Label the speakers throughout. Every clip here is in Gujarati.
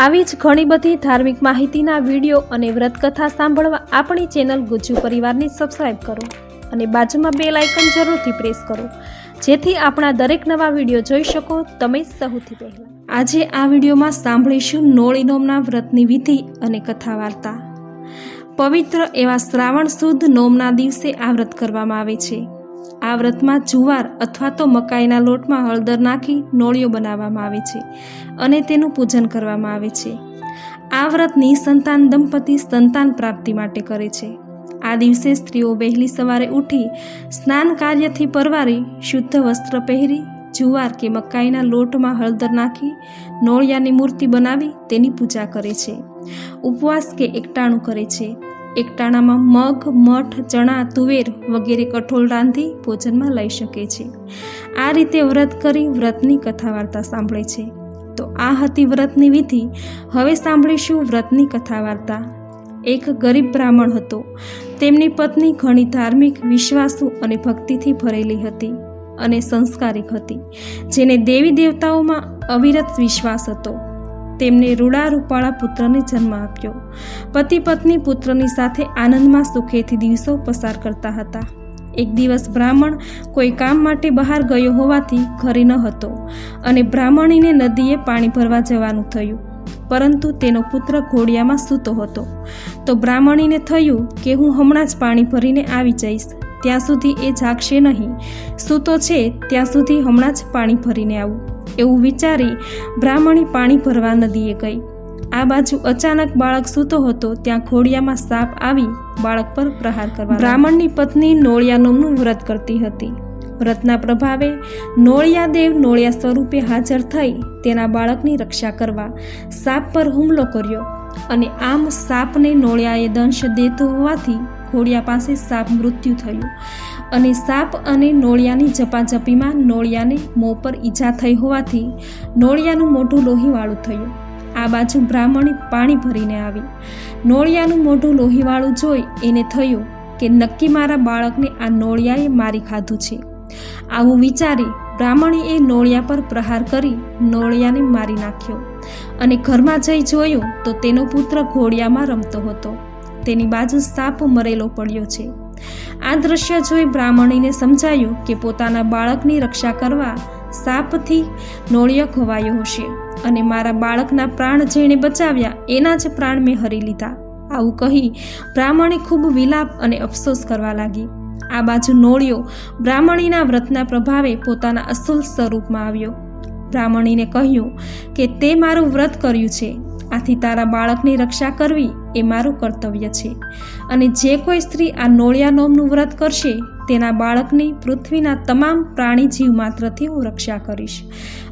Speaker 1: આવી જ ઘણી બધી ધાર્મિક માહિતીના વીડિયો અને વ્રતકથા સાંભળવા આપણી ચેનલ ગુજ્જુ પરિવારની સબસ્ક્રાઈબ કરો અને બાજુમાં બે લાઇકન જરૂરથી પ્રેસ કરો. જેથી આપણા દરેક નવા વીડિયો જોઈ શકો તમે સૌથી પહેલાં. આજે આ વિડીયોમાં સાંભળીશું નોળી નોમના વ્રતની વિધિ અને કથા વાર્તા પવિત્ર એવા શ્રાવણ સુદ નોમના દિવસે આ વ્રત કરવામાં આવે છે. આ વ્રતમાં જુવાર અથવા તો મકાઈના લોટમાં હળદર નાખી નોળિયો બનાવવામાં આવે છે અને તેનું પૂજન કરવામાં આવે છે. આ વ્રતની સંતાન દંપતી સંતાન પ્રાપ્તિ માટે કરે છે. આ દિવસે સ્ત્રીઓ વહેલી સવારે ઉઠી સ્નાન કાર્યથી પરવારી શુદ્ધ વસ્ત્ર પહેરી, જુવાર કે મકાઈના લોટમાં હળદર નાખી, નોળિયાની મૂર્તિ બનાવી તેની પૂજા કરે છે. ઉપવાસ કે એકટાણું કરે છે. એકટાણામાં મગ, મઠ, ચણા, તુવેર વગેરે કઠોળ રાંધી ભોજનમાં લઈ શકે છે. આ રીતે વ્રત કરી વ્રતની કથા વાર્તા સાંભળે છે. તો આ હતી વ્રતની વિધિ. હવે સાંભળીશું વ્રતની કથા વાર્તા એક ગરીબ બ્રાહ્મણ હતો. તેમની પત્ની ઘણી ધાર્મિક, વિશ્વાસુ અને ભક્તિથી ભરેલી હતી અને સંસ્કારિક હતી, જેને દેવી દેવતાઓમાં અવિરત વિશ્વાસ હતો. તેમને રૂડા રૂપાળા પુત્રને જન્મ આપ્યો. પતિ પત્ની પુત્રની સાથે આનંદમાં સુખેથી દિવસો પસાર કરતા હતા. એક દિવસ બ્રાહ્મણ કોઈ કામ માટે બહાર ગયો હોવાથી ઘરે ન હતો અને બ્રાહ્મણીને નદીએ પાણી ભરવા જવાનું થયું. પરંતુ તેનો પુત્ર ઘોડિયામાં સૂતો હતો. તો બ્રાહ્મણીને થયું કે હું હમણાં જ પાણી ભરીને આવી જઈશ. ત્યાં સુધી એ જાગશે નહીં. સૂતો છે, ત્યાં સુધી હમણાં જ પાણી ભરીને આવું. એવું વિચારી બ્રાહ્મણી પાણી ભરવા નદીએ ગઈ. આ બાજુ અચાનક બાળક સૂતો હતો, ત્યાં ખોડિયામાં સાપ આવી બાળક પર પ્રહાર કરવા બ્રાહ્મણની પત્ની નોળિયા નોમનું વ્રત કરતી હતી. વ્રતના પ્રભાવે નોળિયા દેવ નોળિયા સ્વરૂપે હાજર થઈ તેના બાળકની રક્ષા કરવા સાપ પર હુમલો કર્યો અને આમ સાપને નોળિયાએ દંશ દેતો હોવાથી ઘોડિયા પાસે સાપ મૃત્યુ થયું અને સાપ અને નોળિયાની ઝપાઝપીમાં નોળિયાને મોં પર ઈજા થઈ હોવાથી નોળિયાનું મોઢું લોહીવાળું થયું. આ બાજુ બ્રાહ્મણી પાણી ભરીને આવી. નોળિયાનું મોઢું લોહીવાળું જોઈ એને થયું કે નક્કી મારા બાળકને આ નોળિયાએ મારી ખાધું છે. આવું વિચારી બ્રાહ્મણીએ નોળિયા પર પ્રહાર કરી નોળિયાને મારી નાખ્યો અને ઘરમાં જઈ જોયું તો તેનો પુત્ર ઘોડિયામાં રમતો હતો. તેની બાજુ સાપ મરેલો પડ્યો છે. આ દ્રશ્ય જોઈ બ્રાહ્મણીને સમજાયું કે પોતાના બાળકની રક્ષા કરવા સાપથી નોળિયો ખોવાયો હશે અને મારા બાળકના પ્રાણ જેણે બચાવ્યા એના જ પ્રાણ મેં હરી લીધા. આવું કહી બ્રાહ્મણી ખૂબ વિલાપ અને અફસોસ કરવા લાગી. આ બાજુ નોળિયો બ્રાહ્મણીના વ્રતના પ્રભાવે પોતાના અસુલ સ્વરૂપમાં આવ્યો. બ્રાહ્મણીને કહ્યું કે તે મારું વ્રત કર્યું છે. આથી તારા બાળકની રક્ષા કરવી એ મારું કર્તવ્ય છે. અને જે કોઈ સ્ત્રી આ નોળિયા નોમનું વ્રત કરશે, તેના બાળકની પૃથ્વીના તમામ પ્રાણી જીવ માત્રથી હું રક્ષા કરીશ.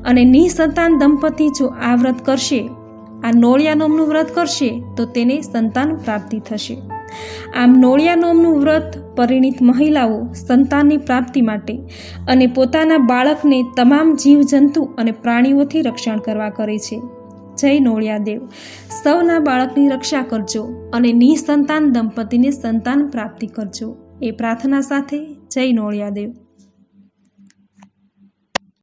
Speaker 1: અને નિસંતાન દંપતી જો આ વ્રત કરશે, આ નોળિયા નોમનું વ્રત કરશે, તો તેને સંતાન પ્રાપ્તિ થશે. આમ નોળિયા નોમનું વ્રત પરિણિત મહિલાઓ સંતાનની પ્રાપ્તિ માટે અને પોતાના બાળકને તમામ જીવજંતુ અને પ્રાણીઓથી રક્ષણ કરવા કરે છે. જય નોળિયાદેવ. સૌના બાળકની રક્ષા કરજો અને નિસંતાન દંપતીને સંતાન પ્રાપ્તિ કરજો. એ પ્રાર્થના સાથે જય નોળિયાદેવ.